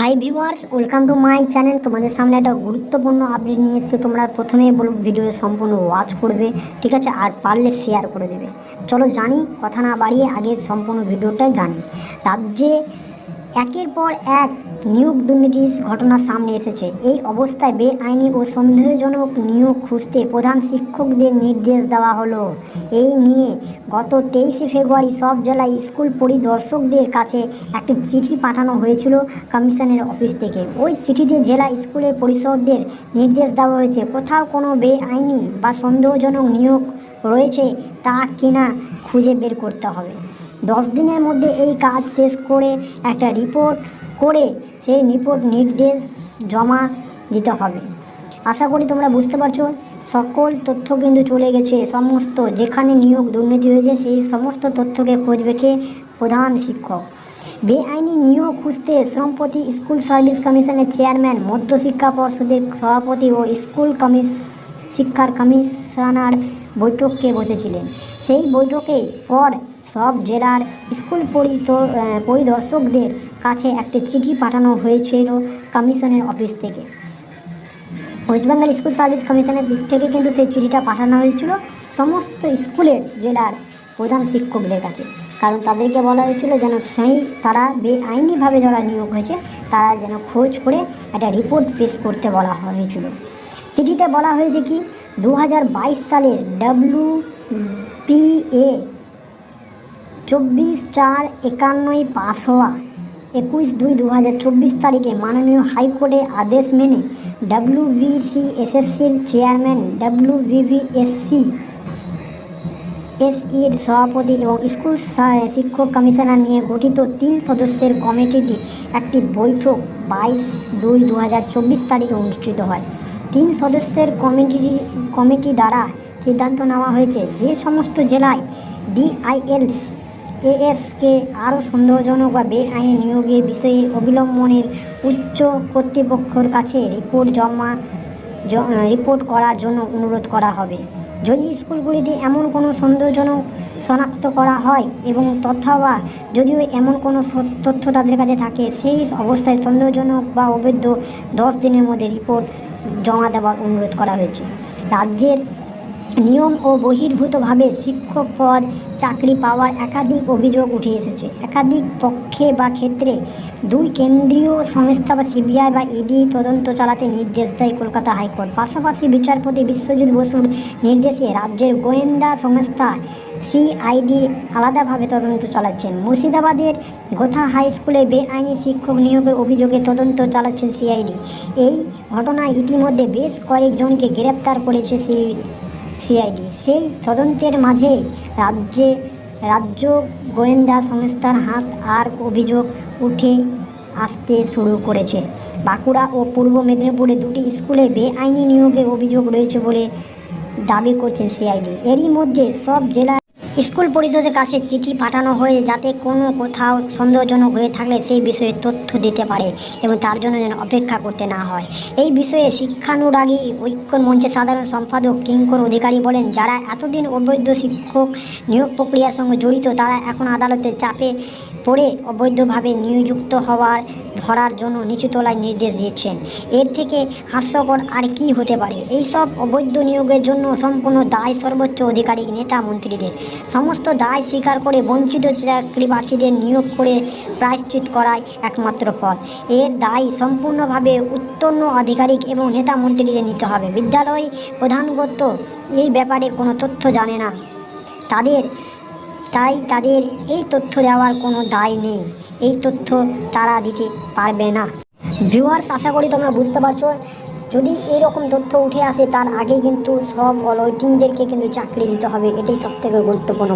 Hi viewers welcome to my channel তোমাদের সামনে একটা গুরুত্বপূর্ণ আপডেট নিয়ে এসেছি। তোমরা প্রথমেই বলব ভিডিওটা সম্পূর্ণ ওয়াচ করবে, ঠিক আছে? আর পারলে শেয়ার করে দেবে। চলো জানি, কথা না বাড়িয়ে আগে সম্পূর্ণ ভিডিওটা জানি। রাজ্যে একের পর এক নিয়োগ দুর্নীতির ঘটনা সামনে এসেছে। এই অবস্থায় বেআইনি ও সন্দেহজনক নিয়োগ খুঁজতে প্রধান শিক্ষকদের নির্দেশ দেওয়া হলো। এই নিয়ে গত তেইশে ফেব্রুয়ারি সব জেলায় স্কুল পরিদর্শকদের কাছে একটি চিঠি পাঠানো হয়েছিল কমিশনের অফিস থেকে। ওই চিঠিতে জেলা স্কুলের পরিষদদের নির্দেশ দেওয়া হয়েছে, কোথাও কোনো বেআইনি বা সন্দেহজনক নিয়োগ রয়েছে তা কিনা খুঁজে বের করতে হবে। দশ দিনের মধ্যে এই কাজ শেষ করে একটা রিপোর্ট করে সেই রিপোর্ট নির্দেশ জমা দিতে হবে। আশা করি তোমরা বুঝতে পারছ, সকল তথ্য কিন্তু চলে গেছে। সমস্ত যেখানে নিয়োগ দুর্নীতি হয়েছে, সেই সমস্ত তথ্যকে খোঁজ কে প্রধান শিক্ষক। বেআইনি নিয়োগ খুঁজতে সম্প্রতি স্কুল সার্ভিস কমিশনের চেয়ারম্যান মধ্যশিক্ষা পর্ষদের সভাপতি ও স্কুল কমিশ, শিক্ষার কমিশনার বৈঠককে বসেছিলেন। সেই বৈঠকে পর সব জেলার স্কুল পরিদর্শকদের কাছে একটি চিঠি পাঠানো হয়েছিল কমিশনের অফিস থেকে। ওয়েস্ট বেঙ্গল স্কুল সার্ভিস কমিশনের দিক থেকে কিন্তু সেই চিঠিটা পাঠানো হয়েছিল সমস্ত স্কুলের জেলার প্রধান শিক্ষকদের কাছে। কারণ তাদেরকে বলা হয়েছিল যেন সেই তারা বেআইনিভাবে যারা নিয়োগ হয়েছে, তারা যেন খোঁজ করে একটা রিপোর্ট পেশ করতে বলা হয়েছিল। চিঠিতে বলা হয়েছে কি দু হাজার বাইশ সালের ডাব্লিউ পিএ চব্বিশ চার একান্নই পাস হওয়া একুশ দুই দু হাজার চব্বিশ তারিখে মাননীয় হাইকোর্টের আদেশ মেনে ডাব্লিউবিসি এসএসসির চেয়ারম্যান ডাব্লিউবিভিএসসি এসইর সভাপতি এবং স্কুল শিক্ষক কমিশনার নিয়ে গঠিত তিন সদস্যের কমিটিটি একটি বৈঠক বাইশ দুই দু তারিখে অনুষ্ঠিত হয়। তিন সদস্যের কমিটি কমিটি দ্বারা সিদ্ধান্ত নেওয়া হয়েছে যে সমস্ত জেলায় ডিআইএল এএসকে আরও সন্দেহজনক বা বেআইনি নিয়োগের বিষয়ে অবিলম্বনের উচ্চ কর্তৃপক্ষের কাছে রিপোর্ট জমা রিপোর্ট করার জন্য অনুরোধ করা হবে। যদি স্কুলগুলিতে এমন কোনো সন্দেহজনক শনাক্ত করা হয় এবং তথা যদিও এমন কোনো তথ্য তাদের কাছে থাকে, সেই অবস্থায় সন্দেহজনক বা অবৈধ দশ দিনের মধ্যে রিপোর্ট জমা দেওয়ার অনুরোধ করা হয়েছে। রাজ্যের নিয়ম ও বহির্ভূতভাবে শিক্ষক পদ, চাকরি পাওয়ার একাধিক অভিযোগ উঠে এসেছে। একাধিক পক্ষে বা ক্ষেত্রে দুই কেন্দ্রীয় সংস্থা বা সিবিআই বা ইডি তদন্ত চালাতে নির্দেশ দেয় কলকাতা হাইকোর্ট। পাশাপাশি বিচারপতি বিশ্বজিৎ বসুর নির্দেশে রাজ্যের গোয়েন্দা সংস্থা সিআইডি আলাদাভাবে তদন্ত চালাচ্ছেন। মুর্শিদাবাদের গোথা হাই স্কুলে বেআইনি শিক্ষক নিয়োগের অভিযোগে তদন্ত চালাচ্ছেন সিআইডি। এই ঘটনায় ইতিমধ্যে বেশ কয়েকজনকে গ্রেপ্তার করেছে সি সিআইডি। সেই তদন্তের মাঝে রাজ্যে, রাজ্য গোয়েন্দা সংস্থার হাত আর অভিযোগ উঠে আসতে শুরু করেছে। বাঁকুড়া ও পূর্ব মেদিনীপুরে দুটি স্কুলে বেআইনি নিয়োগের অভিযোগ রয়েছে বলে দাবি করছে সিআইডি। এরই মধ্যে সব জেলা স্কুল পরিষদের কাছে চিঠি পাঠানো হয়ে যাতে কোনো কোথাও সন্দেহজনক হয়ে থাকলে সেই বিষয়ে তথ্য দিতে পারে এবং তার জন্য যেন অপেক্ষা করতে না হয়। এই বিষয়ে শিক্ষানুরাগী ঐক্য মঞ্চের সাধারণ সম্পাদক কিঙ্কর অধিকারী বলেন, যারা এতদিন অবৈধ শিক্ষক নিয়োগ প্রক্রিয়ার সঙ্গে জড়িত, তারা এখন আদালতের চাপে পড়ে অবৈধভাবে নিয়োযুক্ত হওয়ার ধরার জন্য নিচুতলায় নির্দেশ দিয়েছেন। এর থেকে হাস্যকর আর কি হতে পারে? এইসব অবৈধ নিয়োগের জন্য সম্পূর্ণ দায় সর্বোচ্চ আধিকারিক নেতা মন্ত্রীদের। সমস্ত দায় স্বীকার করে বঞ্চিত চাকরি প্রার্থীদের নিয়োগ করে প্রায়শ্চিত করাই একমাত্র পথ। এর দায় সম্পূর্ণভাবে উত্তন্ন আধিকারিক এবং নেতা মন্ত্রীদের নিতে হবে। বিদ্যালয় প্রধানগত এই ব্যাপারে কোনো তথ্য জানে না। তাদের তাই তাদের এই তথ্য দেওয়ার কোনো দায় নেই। এই তথ্য তারা দিতে পারবে না। ভিউয়ার্স, আশা করি তোমরা বুঝতে পারছ। যদি এরকম তথ্য উঠে আসে, তার আগে কিন্তু সব অলওয়েটিংদেরকে কিন্তু চাকরি দিতে হবে। এটাই সবথেকে গুরুত্বপূর্ণ।